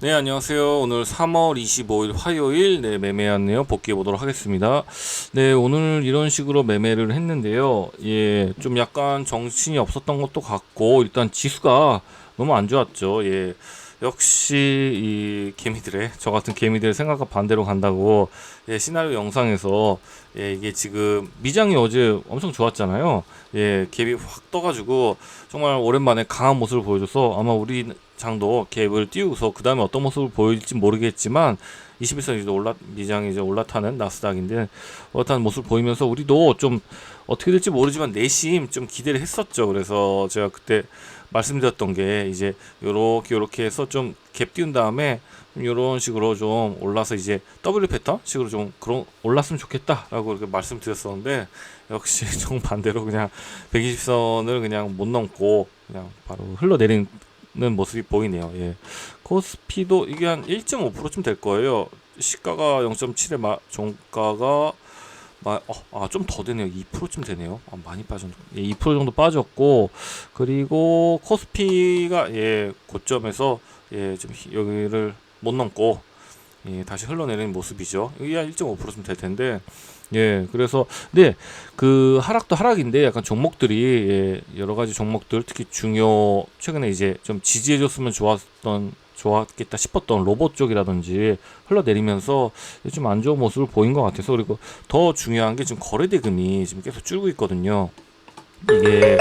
네, 안녕하세요. 오늘 3월 25일 화요일 네, 매매 안내요 복귀해 보도록 하겠습니다. 네, 오늘 이런 식으로 매매를 했는데요. 예, 좀 약간 정신이 없었던 것도 같고 일단 지수가 너무 안 좋았죠. 예. 역시 이 개미들의 저 같은 개미들의 생각과 반대로 간다고 예, 시나리오 영상에서 예, 이게 지금 미장이 어제 엄청 좋았잖아요. 예, 갭이 확 떠가지고 정말 오랜만에 강한 모습을 보여줘서 아마 우리 장도 갭을 띄우고서 그 다음에 어떤 모습을 보일지 모르겠지만 21선 이제 올라 미장이 이제 올라타는 나스닥인데 올라타는 모습을 보이면서 우리도 좀 어떻게 될지 모르지만 내심 좀 기대를 했었죠. 그래서 제가 그때 말씀드렸던 게 이제 요렇게 요렇게 해서 좀 갭 띄운 다음에 이런 식으로 좀 올라서 이제 W 패턴 식으로 좀 그런 올랐으면 좋겠다라고 이렇게 말씀드렸었는데 역시 정반대로 그냥 120선을 그냥 못 넘고 그냥 바로 흘러내리 는 모습이 보이네요. 예. 코스피도 이게 한 1.5%쯤 될 거예요. 시가가 0.7에 마, 종가가 마, 어, 아, 좀 더 되네요. 2%쯤 되네요. 아, 많이 빠졌네. 예, 2% 정도 빠졌고, 그리고 코스피가, 예, 고점에서, 예, 좀 히- 여기를 못 넘고, 예, 다시 흘러내리는 모습이죠. 이게 한 1.5%쯤 될 텐데, 예, 그래서, 네, 그 하락도 하락인데, 약간 종목들이, 예, 여러 가지 종목들, 특히 중요, 최근에 이제 좀 지지해줬으면 좋았던, 좋았겠다 싶었던 로봇 쪽이라든지 흘러내리면서 좀 안 좋은 모습을 보인 것 같아서 그리고 더 중요한 게 지금 거래 대금이 지금 계속 줄고 있거든요. 이게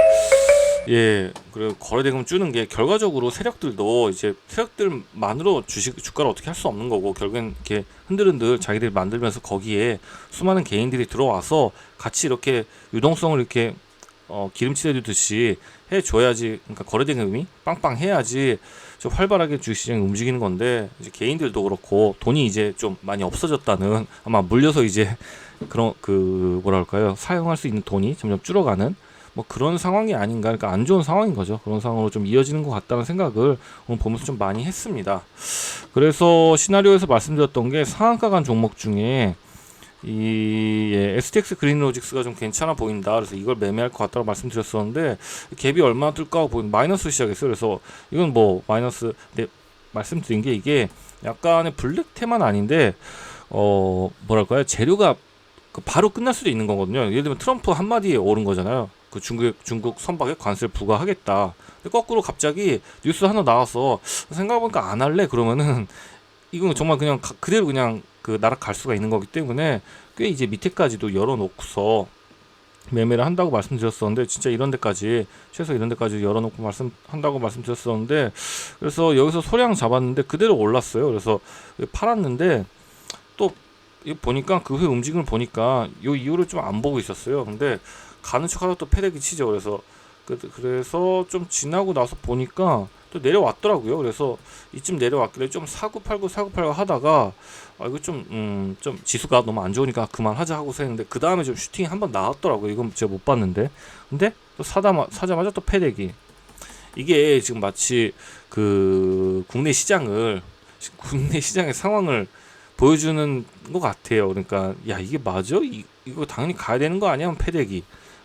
예 그리고 거래 대금 줄는 게 결과적으로 세력들도 이제 세력들만으로 주식 주가를 어떻게 할 수 없는 거고 결국엔 이렇게 흔들흔들 자기들이 만들면서 거기에 수많은 개인들이 들어와서 같이 이렇게 유동성을 이렇게 어, 기름칠 해 주듯이 해줘야지 그러니까 거래 대금이 빵빵 해야지 좀 활발하게 주식시장이 움직이는 건데 이제 개인들도 그렇고 돈이 이제 좀 많이 없어졌다는 아마 물려서 이제 그런 그 뭐랄까요? 사용할 수 있는 돈이 점점 줄어가는 뭐 그런 상황이 아닌가 그러니까 안 좋은 상황인 거죠 그런 상황으로 좀 이어지는 것 같다는 생각을 오늘 보면서 좀 많이 했습니다 그래서 시나리오에서 말씀드렸던 게 상한가 간 종목 중에 이 예, STX 그린로직스가 좀 괜찮아 보인다. 그래서 이걸 매매할 것 같다고 말씀드렸었는데 갭이 얼마나 뜰까 하고 보니 마이너스 시작했어요. 그래서 이건 뭐 마이너스 네, 말씀드린 게 이게 약간의 블랙 테만 아닌데 어 뭐랄까요 재료가 그 바로 끝날 수도 있는 거거든요. 예를 들면 트럼프 한마디에 오른 거잖아요. 그 중국 중국 선박에 관세를 부과하겠다. 근데 거꾸로 갑자기 뉴스 하나 나와서 생각해보니까 안 할래 그러면은 이건 정말 그냥 가- 그대로 그냥 그 날아갈 수가 있는 거기 때문에 꽤 이제 밑에까지도 열어놓고서 매매를 한다고 말씀드렸었는데 진짜 이런 데까지 최소 이런 데까지 열어놓고 말씀한다고 말씀드렸었는데 그래서 여기서 소량 잡았는데 그대로 올랐어요. 그래서 팔았는데 또 보니까 그 후에 움직임을 보니까 요 이유를 좀 안 보고 있었어요. 근데 가는 척하다 또 패대기 치죠. 그래서 그, 그래서 좀 지나고 나서 보니까 또 내려왔더라고요. 그래서 이쯤 내려왔길래 좀 사고 팔고 사고 팔고 하다가 아 이거 좀음 좀 지수가 너무 안 좋으니까 그만하자 하고서 했는데 그 다음에 좀 슈팅이 한 번 나왔더라고요. 이건 제가 못 봤는데 근데 또 사다 사자마자 또 패대기 이게 지금 마치 그 국내 시장을 국내 시장의 상황을 보여주는 것 같아요. 그러니까 야 이게 맞아? 이, 이거 당연히 가야 되는 거 아니야? 패대기.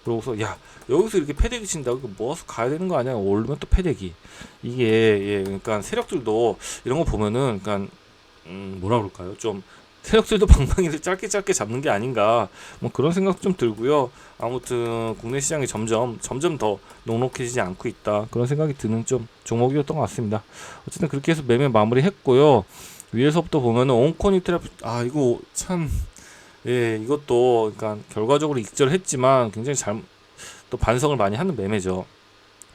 그러고서 야 여기서 이렇게 패대기 친다고 이거 모아서 가야 되는 거 아니야? 오르면 또 패대기. 이게 예 그러니까 세력들도 이런 거 보면은 그러니까 음 뭐라 그럴까요? 좀 세력들도 방망이를 짧게 짧게 잡는 게 아닌가 뭐 그런 생각 좀 들고요. 아무튼 국내 시장이 점점 점점 더 녹록해지지 않고 있다 그런 생각이 드는 좀 종목이었던 것 같습니다. 어쨌든 그렇게 해서 매매 마무리했고요. 위에서부터 보면은 온코니 트래프 아 이거 참 예, 이것도 그러니까 결과적으로 익절했지만 굉장히 잘 또 반성을 많이 하는 매매죠.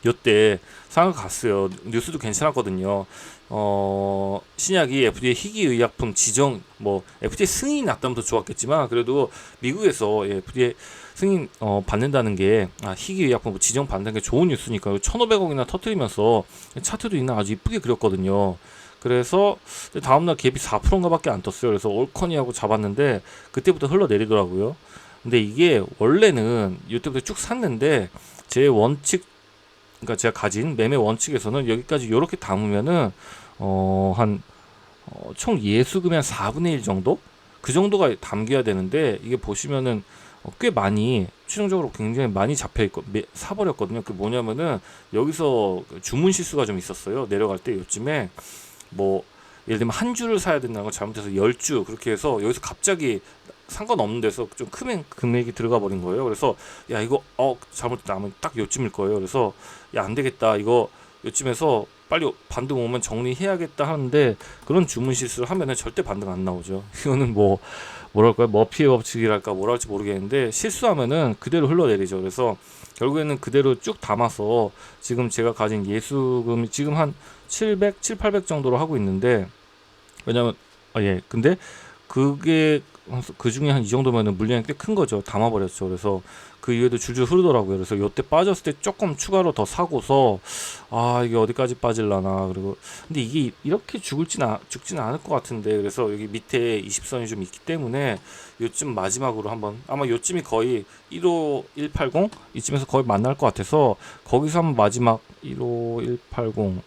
요때 상황 갔어요. 뉴스도 괜찮았거든요. 어, 신약이 FDA 희귀의약품 지정 뭐 FDA 승인이 났다면 더 좋았겠지만 그래도 미국에서 예, FDA 승인 어, 받는다는 게 아, 희귀의약품 뭐 지정 받는 게 좋은 뉴스니까 1,500억이나 터트리면서 차트도 있나 아주 이쁘게 그렸거든요. 그래서 다음날 갭이 4%인가 밖에 안 떴어요. 그래서 올커니 하고 잡았는데 그때부터 흘러내리더라고요. 근데 이게 원래는 이때부터 쭉 샀는데 제 원칙 그러니까 제가 가진 매매 원칙에서는 여기까지 이렇게 담으면은 어한 어, 총 예수금의 한 4분의 1 정도 그 정도가 담겨야 되는데 이게 보시면은 어, 꽤 많이 최종적으로 굉장히 많이 잡혀 있고 매- 사버렸거든요. 그 뭐냐면은 여기서 그 주문 실수가 좀 있었어요. 내려갈 때 요즘에 뭐 예를 들면 한 주를 사야 된다는 걸 잘못해서 열 주 그렇게 해서 여기서 갑자기 상관없는 데서 좀 큰 금액이 들어가 버린 거예요. 그래서 야 이거 어 잘못됐다 하면 딱 요쯤일 거예요. 그래서 야 안 되겠다 이거 요쯤에서 빨리 반등 오면 정리해야겠다 하는데 그런 주문 실수를 하면은 절대 반등 안 나오죠. 이거는 뭐 뭐랄까요 머피의 법칙이랄까 뭐라 할지 모르겠는데 실수하면은 그대로 흘러내리죠. 그래서 결국에는 그대로 쭉 담아서 지금 제가 가진 예수금이 지금 한 700, 7, 800 정도로 하고 있는데 왜냐면 아 예. 근데 그게 그 중에 한 이 정도면은 물량이 꽤 큰 거죠. 담아버렸죠. 그래서 그 이후에도 줄줄 흐르더라고요. 그래서 요때 빠졌을 때 조금 추가로 더 사고서 아 이게 어디까지 빠질라나 그리고 근데 이게 이렇게 죽을진 아, 죽지는 않을 것 같은데 그래서 여기 밑에 20선이 좀 있기 때문에 요쯤 마지막으로 한번 아마 요쯤이 거의 1호 180 이쯤에서 거의 만날 것 같아서 거기서 한번 마지막 1호 180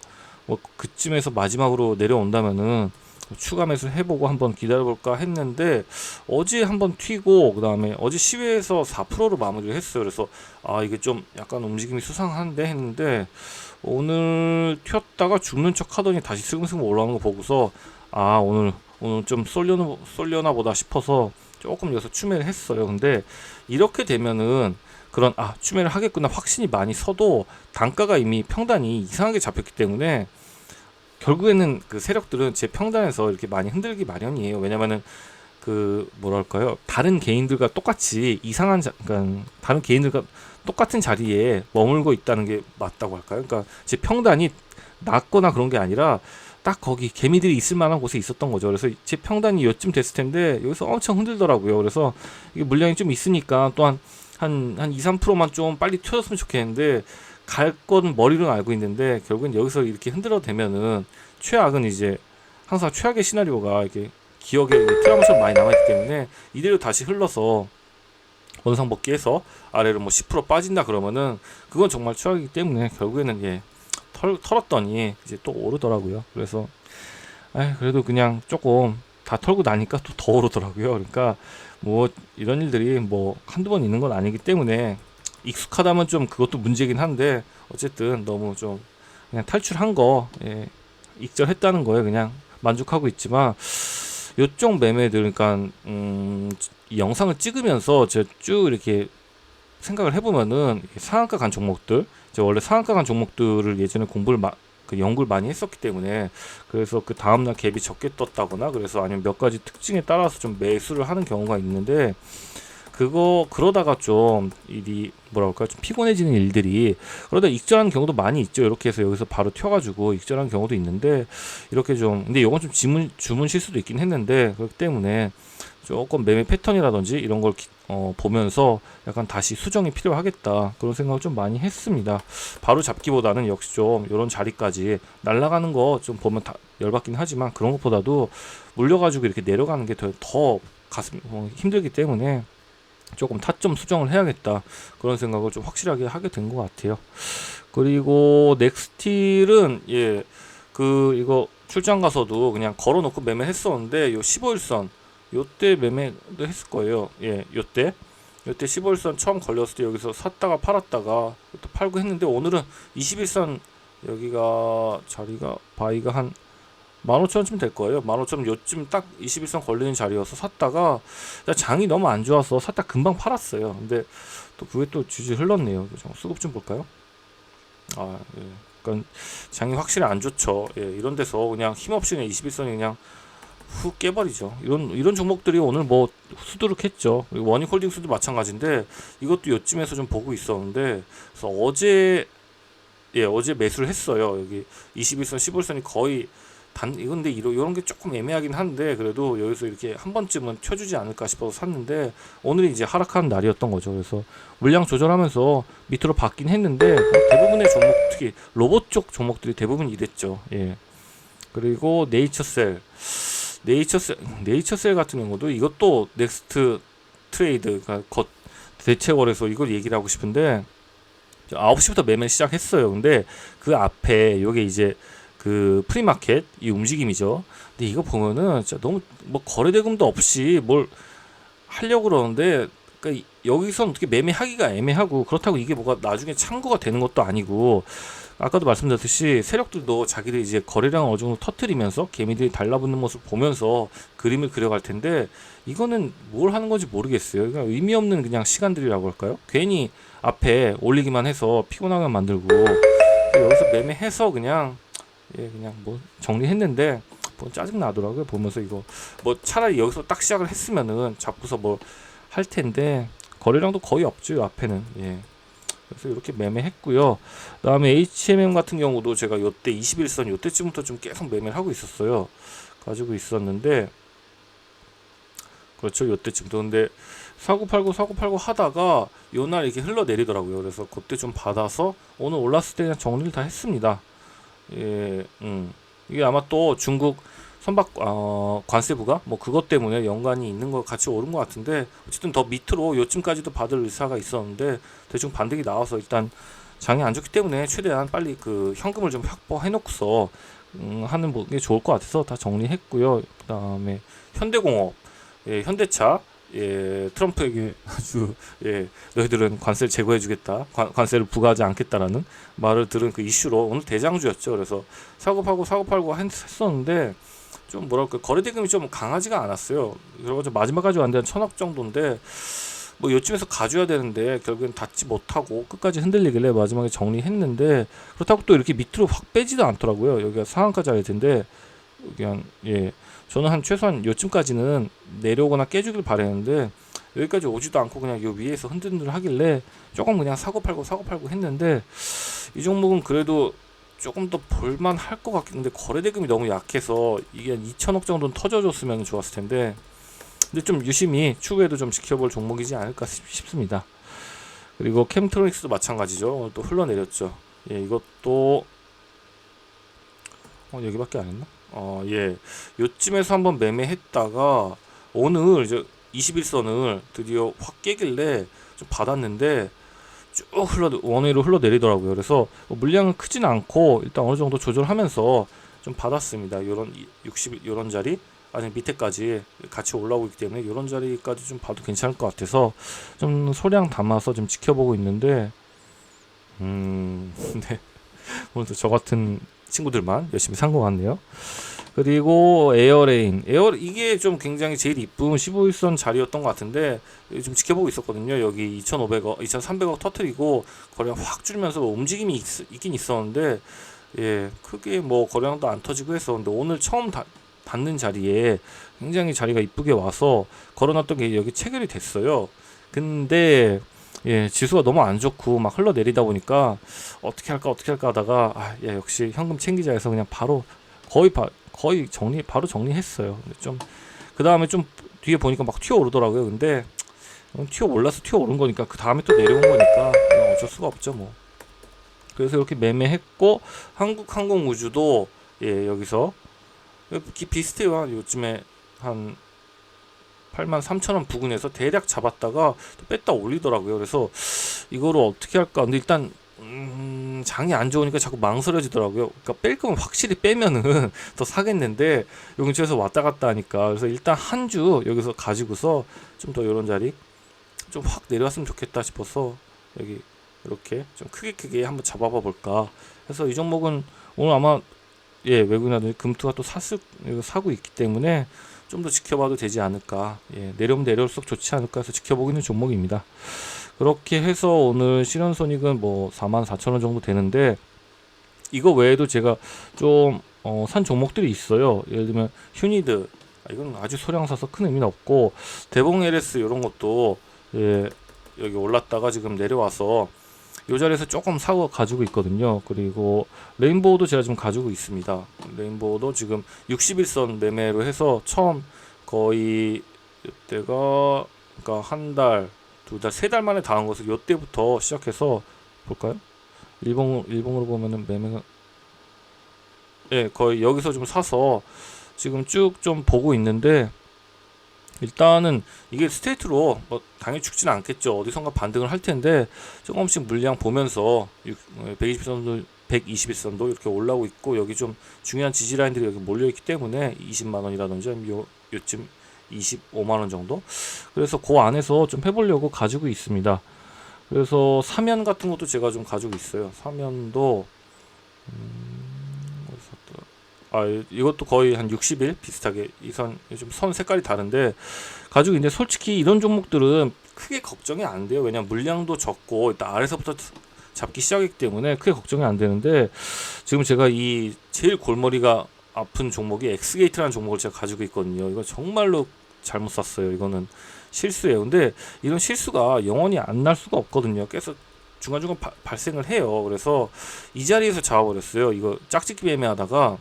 뭐 그쯤에서 마지막으로 내려온다면은 추가 매수 해보고 한번 기다려볼까 했는데 어제 한번 튀고 그 다음에 어제 시외에서 4%로 마무리를 했어요. 그래서 아 이게 좀 약간 움직임이 수상한데 했는데 오늘 튀었다가 죽는 척 하더니 다시 슬금슬금 올라오는 거 보고서 아 오늘 오늘 좀 쏠려나 쏠려나 보다 싶어서 조금 여기서 추매를 했어요. 근데 이렇게 되면은 그런 아 추매를 하겠구나 확신이 많이 서도 단가가 이미 평단이 이상하게 잡혔기 때문에 결국에는 그 세력들은 제 평단에서 이렇게 많이 흔들기 마련이에요. 왜냐면은 그 뭐랄까요 다른 개인들과 똑같이 이상한 자, 그러니까 다른 개인들과 똑같은 자리에 머물고 있다는 게 맞다고 할까요? 그러니까 제 평단이 낮거나 그런 게 아니라 딱 거기 개미들이 있을 만한 곳에 있었던 거죠. 그래서 제 평단이 요쯤 됐을 텐데 여기서 엄청 흔들더라고요. 그래서 이게 물량이 좀 있으니까 또한 한, 한 2, 3%만 좀 빨리 튀어졌으면 좋겠는데 갈 건 머리로는 알고 있는데 결국엔 여기서 이렇게 흔들어 대면은 최악은 이제 항상 최악의 시나리오가 이렇게 기억에 트라우마처럼 많이 남아있기 때문에 이대로 다시 흘러서 원상복귀해서 아래로 뭐 10% 빠진다 그러면은 그건 정말 최악이기 때문에 결국에는 예 털, 털었더니 이제 또 오르더라고요. 그래서 아 그래도 그냥 조금 다 털고 나니까 또 더 오르더라고요. 그러니까 뭐 이런 일들이 뭐 한두 번 있는 건 아니기 때문에 익숙하다면 좀 그것도 문제긴 한데 어쨌든 너무 좀 그냥 탈출한 거 예, 익절했다는 거에 그냥 만족하고 있지만 요쪽 매매들 그러니까 음, 이 영상을 찍으면서 제가 쭉 이렇게 생각을 해보면은 상한가 간 종목들 제가 원래 상한가 간 종목들을 예전에 공부를 마, 그 연구를 많이 했었기 때문에 그래서 그 다음날 갭이 적게 떴다거나 그래서 아니면 몇 가지 특징에 따라서 좀 매수를 하는 경우가 있는데 그거 그러다가 좀 일이 그럴까 좀 피곤해지는 일들이. 그러다 익절하는 경우도 많이 있죠. 이렇게 해서 여기서 바로 튀어가지고 익절하는 경우도 있는데 이렇게 좀 근데 이건 좀 지문 주문 실수도 있긴 했는데 그렇기 때문에 조금 매매 패턴이라든지 이런 걸 기- 어, 보면서 약간 다시 수정이 필요하겠다. 그런 생각을 좀 많이 했습니다. 바로 잡기보다는 역시 좀 이런 자리까지 날아가는 거 좀 보면 다 열받긴 하지만 그런 것보다도 물려가지고 이렇게 내려가는 게 더 더 가슴 어, 힘들기 때문에 조금 타점 수정을 해야겠다 그런 생각을 좀 확실하게 하게 된 것 같아요. 그리고 넥스틸은 예 그 이거 출장 가서도 그냥 걸어놓고 매매했었는데 요 15일선 요때 매매도 했을 거예요. 예, 요때 요때 15일선 처음 걸렸을 때 여기서 샀다가 팔았다가 또 팔고 했는데 오늘은 21선 여기가 자리가 바이가 한 15,000원쯤 될 거예요. 15,000원 요쯤 딱 21선 걸리는 자리여서 샀다가 장이 너무 안 좋아서 샀다 금방 팔았어요. 근데 또 그게 또 주지 흘렀네요. 좀 수급 좀 볼까요? 아, 예. 그러니까 장이 확실히 안 좋죠. 예, 이런 데서 그냥 힘없이 그냥 21선이 그냥 훅 깨버리죠. 이런 이런 종목들이 오늘 뭐 수두룩했죠. 원익홀딩스도 마찬가지인데 이것도 요쯤에서 좀 보고 있었는데 그래서 어제 예 어제 매수를 했어요. 여기 21선, 15선이 거의 단 이건데 이런 게 조금 애매하긴 한데 그래도 여기서 이렇게 한 번쯤은 켜주지 않을까 싶어서 샀는데 오늘이 이제 하락하는 날이었던 거죠. 그래서 물량 조절하면서 밑으로 받긴 했는데 대부분의 종목 특히 로봇 쪽 종목들이 대부분 이랬죠. 예. 그리고 네이처셀 네이처셀 네이처셀 같은 경우도 이것도 넥스트 트레이드가 겉 대체거래소 이걸 얘기를 하고 싶은데 9시부터 매매 시작했어요. 근데 그 앞에 요게 이제 그 프리마켓 이 움직임이죠. 근데 이거 보면은 진짜 너무 뭐 거래 대금도 없이 뭘 하려고 그러는데 그러니까 이- 여기선 어떻게 매매하기가 애매하고 그렇다고 이게 뭐가 나중에 참고가 되는 것도 아니고 아까도 말씀드렸듯이 세력들도 자기들이 이제 거래량 어느 정도 터트리면서 개미들이 달라붙는 모습 보면서 그림을 그려갈 텐데 이거는 뭘 하는 건지 모르겠어요. 그러니까 의미 없는 그냥 시간들이라고 할까요? 괜히 앞에 올리기만 해서 피곤하게 만들고 여기서 매매해서 그냥 예 그냥 뭐 정리했는데 뭐 짜증 나더라고요 보면서 이거. 뭐 차라리 여기서 딱 시작을 했으면은 잡고서 뭐 할 텐데 거래량도 거의 없죠 앞에는. 예. 그래서 이렇게 매매했고요. 그다음에 HMM 같은 경우도 제가 요때 21선 요때쯤부터 좀 계속 매매를 하고 있었어요. 가지고 있었는데 그렇죠 요때쯤도 근데 사고 팔고 사고 팔고 하다가 요날 이렇게 흘러내리더라고요. 그래서 그때 좀 받아서 오늘 올랐을 때 그냥 정리를 다 했습니다 예, 음. 이게 아마 또 중국 선박 어, 관세부가 뭐 그것 때문에 연관이 있는 거 같이 오른 것 같은데 어쨌든 더 밑으로 요쯤까지도 받을 의사가 있었는데 대충 반등이 나와서 일단 장이 안 좋기 때문에 최대한 빨리 그 현금을 좀 확보해 놓고서 음, 하는 게 좋을 것 같아서 다 정리했고요. 그다음에 현대공업, 예, 현대차, 예, 트럼프에게 아주 예, 너희들은 관세를 제거해주겠다, 관, 관세를 부과하지 않겠다라는 말을 들은 그 이슈로 오늘 대장주였죠. 그래서 사고 팔고 사고 팔고 했- 했었는데 좀 뭐랄까 거래 대금이 좀 강하지가 않았어요. 그래서 마지막까지 한 천억 정도인데 뭐 요쯤에서 가져야 되는데 결국엔 닿지 못하고 끝까지 흔들리길래 마지막에 정리했는데 그렇다고 또 이렇게 밑으로 확 빼지도 않더라고요. 여기가 상한까지 할 텐데 여기 한 예 저는 한 최소한 요쯤까지는 내려오거나 깨주길 바랬는데 여기까지 오지도 않고 그냥 요 위에서 흔들흔들 하길래 조금 그냥 사고 팔고 사고 팔고 했는데 이 종목은 그래도 조금 더 볼만 할 것 같긴 한데 거래 대금이 너무 약해서 이게 한 2천억 정도는 터져줬으면 좋았을 텐데 근데 좀 유심히 추후에도 좀 지켜볼 종목이지 않을까 싶- 싶습니다. 그리고 캠트로닉스도 마찬가지죠. 또 흘러내렸죠. 예, 이것도 어, 여기밖에 안 했나? 어, 예. 요쯤에서 한번 매매했다가 오늘 이제 21선을 드디어 확 깨길래 좀 받았는데 쭉 흘러 원웨이로 흘러내리더라고요. 그래서 뭐 물량은 크진 않고 일단 어느 정도 조절하면서 좀 받았습니다. 요런 60 요런 자리 아니 밑에까지 같이 올라오고 있기 때문에 요런 자리까지 좀 봐도 괜찮을 것 같아서 좀 소량 담아서 좀 지켜보고 있는데 음, 네. 오늘도 저 같은 친구들만 열심히 산 것 같네요. 그리고 에어레인, 에어 이게 좀 굉장히 제일 이쁜 15일선 자리였던 것 같은데 좀 지켜보고 있었거든요. 여기 2,500억, 2,300억 터트리고 거래량 확 줄면서 움직임이 있, 있긴 있었는데 예, 크게 뭐 거래량도 안 터지고 했었는데 오늘 처음 다, 받는 자리에 굉장히 자리가 이쁘게 와서 걸어놨던 게 여기 체결이 됐어요. 근데 예, 지수가 너무 안 좋고 막 흘러내리다 보니까 어떻게 할까 어떻게 할까 하다가 아, 야, 역시 현금 챙기자 해서 그냥 바로 거의 바, 거의 정리 바로 정리했어요. 근데 좀 그 다음에 좀 뒤에 보니까 막 튀어 오르더라고요. 근데 음, 튀어 올라서 튀어 오른 거니까 그 다음에 또 내려온 거니까 그냥 어쩔 수가 없죠 뭐. 그래서 이렇게 매매했고 한국항공우주도 예 여기서 기- 비슷해요. 한 요즘에 한 8만 3천 원 부근에서 대략 잡았다가 또 뺐다 올리더라고요. 그래서 이거를 어떻게 할까? 근데 일단 음, 장이 안 좋으니까 자꾸 망설여지더라고요. 그러니까 뺄 거면 확실히 빼면은 더 사겠는데 용지에서 왔다 갔다 하니까 그래서 일단 한 주 여기서 가지고서 좀 더 이런 자리 좀 확 내려왔으면 좋겠다 싶어서 여기 이렇게 좀 크게 크게 한번 잡아봐 볼까 해서 이 종목은 오늘 아마 예 외국인하더니 금투가 또 샀을 사고 있기 때문에 좀 더 지켜봐도 되지 않을까 예 내려오면 내려올수록 좋지 않을까 해서 지켜보고 있는 종목입니다. 그렇게 해서 오늘 실현손익은 뭐 44,000원 정도 되는데 이거 외에도 제가 좀 어, 산 종목들이 있어요. 예를 들면 휴니드 아, 이건 아주 소량 사서 큰 의미는 없고 대봉 LS 이런 것도 예, 여기 올랐다가 지금 내려와서 이 자리에서 조금 사고 가지고 있거든요. 그리고 레인보우도 제가 지금 가지고 있습니다. 레인보우도 지금 61선 매매로 해서 처음 거의 이때가 그러니까 한 달, 두 달, 세 달 만에 당한 것을 요때부터 시작해서 볼까요? 일봉 일봉으로 보면은 매매가 예, 거의 여기서 좀 사서 지금 쭉 좀 보고 있는데 일단은 이게 스테이트로 뭐 당연히 죽지는 않겠죠. 어디선가 반등을 할 텐데 조금씩 물량 보면서 120선도 121선도 이렇게 올라오고 있고 여기 좀 중요한 지지 라인들이 여기 몰려 있기 때문에 20만 원이라든지 요 요쯤 25만 원 정도. 그래서 그 안에서 좀 해보려고 가지고 있습니다. 그래서 사면 같은 것도 제가 좀 가지고 있어요. 사면도 음, 아 이- 이것도 거의 한 60일 비슷하게 이선 좀선 색깔이 다른데 가지고 이제 솔직히 이런 종목들은 크게 걱정이 안 돼요. 왜냐면 물량도 적고 일단 아래서부터 잡기 시작했기 때문에 크게 걱정이 안 되는데 지금 제가 이 제일 골머리가 아픈 종목이 엑스게이트라는 종목을 제가 가지고 있거든요. 이거 정말로 잘못 샀어요. 이거는 실수예요. 근데 이런 실수가 영원히 안 날 수가 없거든요. 계속 중간중간 바- 발생을 해요. 그래서 이 자리에서 잡아버렸어요. 이거 짝짓기 매매하다가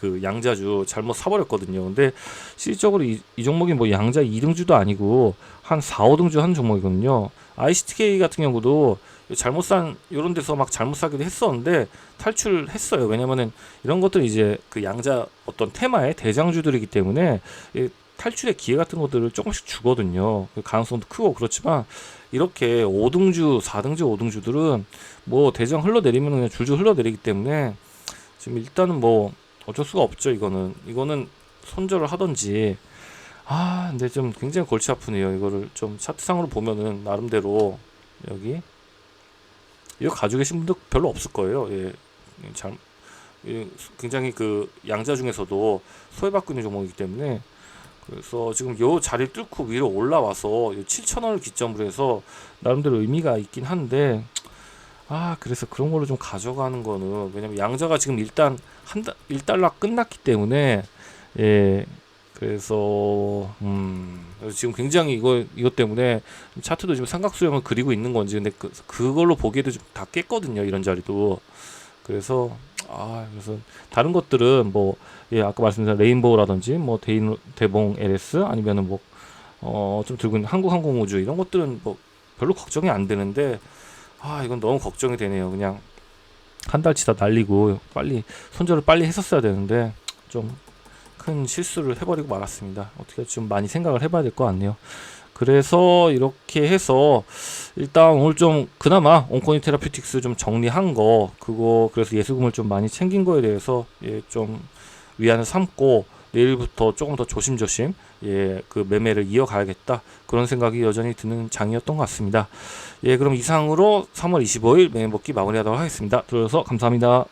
그 양자주 잘못 사버렸거든요. 근데 실질적으로 이, 이 종목이 뭐 양자 2등주도 아니고 한 4, 5등주 한 종목이거든요. ICTK 같은 경우도 잘못 산 이런 데서 막 잘못 사기도 했었는데 탈출했어요. 왜냐면은 이런 것들 이제 그 양자 어떤 테마의 대장주들이기 때문에 이 탈출의 기회 같은 것들을 조금씩 주거든요. 그 가능성도 크고 그렇지만 이렇게 5등주, 4등주, 5등주들은 뭐 대장 흘러내리면 그냥 줄줄 흘러내리기 때문에 지금 일단은 뭐 어쩔 수가 없죠. 이거는 이거는 손절을 하던지 아 근데 좀 굉장히 골치 아프네요. 이거를 좀 차트상으로 보면은 나름대로 여기 이거 가지고 계신 분들 별로 없을 거예요. 예, 잘 예, 굉장히 그 양자 중에서도 소외받고 있는 종목이기 때문에 그래서 지금 요 자리를 뚫고 위로 올라와서 7,000원을 기점으로 해서 나름대로 의미가 있긴 한데 아 그래서 그런 걸로 좀 가져가는 거는 왜냐면 양자가 지금 일단 한 달, 1달러 끝났기 때문에 예 그래서 음 지금 굉장히 이거 이것 때문에 차트도 지금 삼각수렴을 그리고 있는 건지 근데 그, 그걸로 보기에도 좀 다 깼거든요 이런 자리도. 그래서 아 그래서 다른 것들은 뭐 예 아까 말씀드린 레인보우라든지 뭐 대인 대봉 LS 아니면은 뭐 어 좀 들고 있는 한국항공우주 이런 것들은 뭐 별로 걱정이 안 되는데 아 이건 너무 걱정이 되네요. 그냥 한 달치 다 날리고 빨리 손절을 빨리 했었어야 되는데 좀 큰 실수를 해버리고 말았습니다. 어떻게 좀 많이 생각을 해봐야 될 것 같네요. 그래서 이렇게 해서 일단 오늘 좀 그나마 온코니 테라피틱스 좀 정리한 거 그거 그래서 예수금을 좀 많이 챙긴 거에 대해서 예 좀 위안을 삼고 내일부터 조금 더 조심조심 예 그 매매를 이어가야겠다. 그런 생각이 여전히 드는 장이었던 것 같습니다. 예 그럼 이상으로 3월 25일 매매 먹기 마무리하도록 하겠습니다. 들어줘서 감사합니다